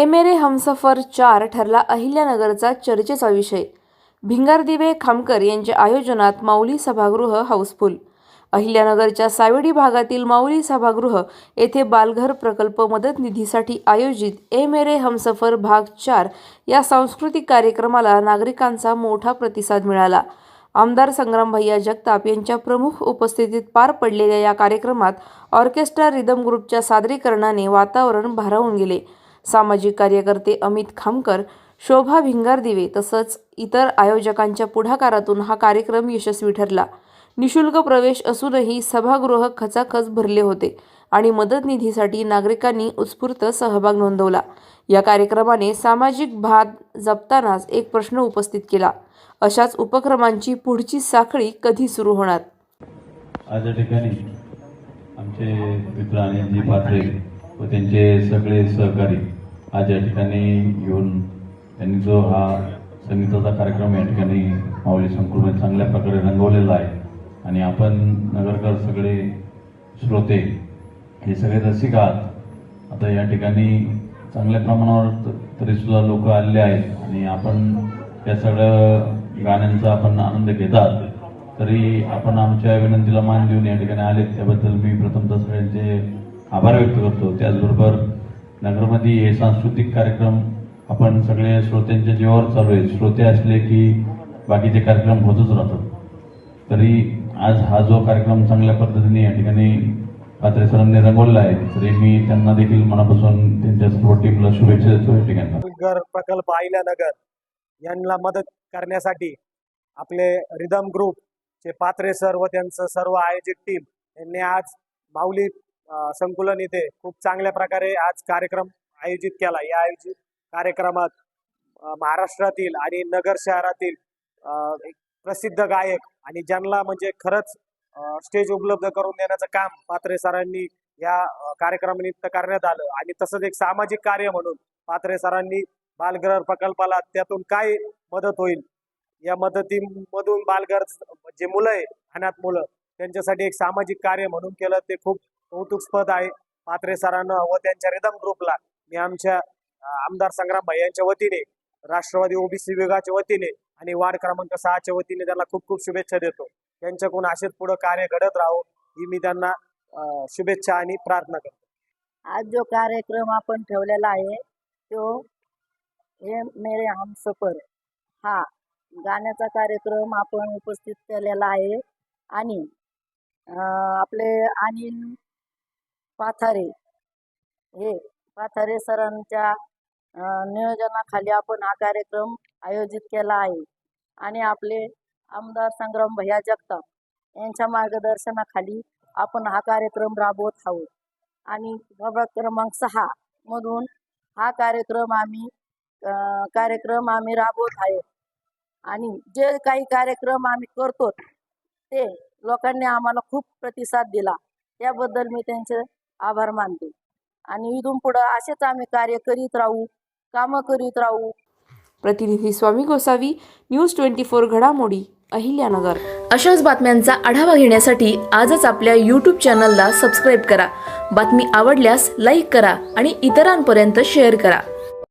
ए मेरे हमसफर चार ठरला अहिल्यानगरचा चर्चेचा विषय. भिंगारदिवे खामकर यांच्या आयोजनात माऊली सभागृह हाऊसफुल. अहिल्यानगरच्या सावेडी भागातील माऊली सभागृह येथे बालघर प्रकल्प मदत निधीसाठी आयोजित ए मेरे हमसफर भाग चार या सांस्कृतिक कार्यक्रमाला नागरिकांचा मोठा प्रतिसाद मिळाला. आमदार संग्राम भैया जगताप यांच्या प्रमुख उपस्थितीत पार पडलेल्या या कार्यक्रमात ऑर्केस्ट्रा रिदम ग्रुपच्या सादरीकरणाने वातावरण भारावून गेले. सामाजिक कार्यकर्ते अमित खामकर शोभा भिंगारदिवे तसंच इतर आयोजकांच्या पुढाकारातून हा कार्यक्रम यशस्वी ठरला. निशुल्क प्रवेश असूनही सभागृह खचाखच भरले होते आणि मदत निधीसाठी नागरिकांनी उत्स्फूर्त सहभाग नोंदवला. या कार्यक्रमाने सामाजिक भाग जपतानाच एक प्रश्न उपस्थित केला. अशाच उपक्रमांची पुढची साखळी कधी सुरू होणार? आज या ठिकाणी आमचे मित्र व त्यांचे सगळे सहकारी आज या ठिकाणी येऊन त्यांनी जो हा संगीताचा कार्यक्रम या ठिकाणी माऊली संकुलमध्ये चांगल्या प्रकारे रंगवलेला आहे. आणि आपण नगरकर सगळे श्रोते हे सगळे रसिक आहात. आता या ठिकाणी चांगल्या प्रमाणावर तरीसुद्धा लोक आलेले आहेत. आणि आपण या सगळ्या गाण्यांचा आपण आनंद घेतात तरी आपण आमच्या विनंतीला मान देऊन या ठिकाणी आलेत. त्याबद्दल मी प्रथमतः सगळ्यांचे आभार व्यक्त करतो. त्याचबरोबर नगरमध्ये हे सांस्कृतिक कार्यक्रम आपण सगळे श्रोत्यांच्या जीवावर चालू आहे श्रोते असले की बाकीचे कार्यक्रम होतच राहतात. तरी आज हा जो कार्यक्रम चांगल्या पद्धतीने या ठिकाणी पात्रे सरांनी रंगवलेला आहे तरी मी त्यांना देखील मनापासून त्यांच्या सर्व टीमला शुभेच्छा देतो या ठिकाणी. घर प्रकल्प नगर. यांना मदत करण्यासाठी आपले रिदम ग्रुप चे पात्रे सर व त्यांचं सर्व आयोजित टीम यांनी आज माऊली संकुलन इथे खूप चांगल्या प्रकारे आज कार्यक्रम आयोजित केला. या आयोजित कार्यक्रमात महाराष्ट्रातील आणि नगर शहरातील एक प्रसिद्ध गायक आणि ज्यांना म्हणजे खरंच स्टेज उपलब्ध करून देण्याचं काम पात्रे सरांनी या कार्यक्रमानिमित्त करण्यात आलं. आणि तसंच एक सामाजिक कार्य म्हणून पात्रे सरांनी बालघर प्रकल्पाला त्यातून काय मदत होईल? या मदतीमधून बालघर जे मुलं आहे अनाथ मुलं त्यांच्यासाठी एक सामाजिक कार्य म्हणून केलं. ते खूप कौतुकस्पद आहे. पात्रे सरांना व त्यांच्या रिदम ग्रुपला मी आमच्या आमदार संग्राम भाई यांच्या वतीने राष्ट्रवादी ओबीसी विभागाच्या वतीने आणि वार्ड क्रमांक सहाच्या वतीने त्यांना खूप खूप शुभेच्छा देतो. त्यांच्याकडून असेच पुढे कार्य घडत राहो ही मी त्यांना शुभेच्छा आणि प्रार्थना करतो. आज जो कार्यक्रम आपण ठेवलेला आहे तो हे मेरे हम सफर. हा गाण्याचा कार्यक्रम आपण उपस्थित केलेला आहे. आणि आपले अनिल पाथारे. हे पाथारे सरांच्या नियोजनाखाली आपण हा कार्यक्रम आयोजित केला आहे. आणि आपले आमदार संग्राम भैया जगताप यांच्या मार्गदर्शनाखाली आपण हा कार्यक्रम राबवत आहोत. आणि प्रभाग क्रमांक सहा मधून हा कार्यक्रम आम्ही कार्यक्रम आम्ही राबवत आहे. आणि जे काही कार्यक्रम आम्ही करतो ते लोकांनी आम्हाला खूप प्रतिसाद दिला. त्याबद्दल मी त्यांचे आभार मानते. आणि इथून पुढं असेच आम्ही कार्य करीत राहू कामं करीत राहू. प्रतिनिधी Swami Gosavi news twenty four घडामोडी अहिल्यानगर. अशाच बातम्यांचा आढावा घेण्यासाठी आजच आपल्या यूट्यूब चॅनलला सबस्क्राईब करा. बातमी आवडल्यास लाईक करा आणि इतरांपर्यंत शेअर करा.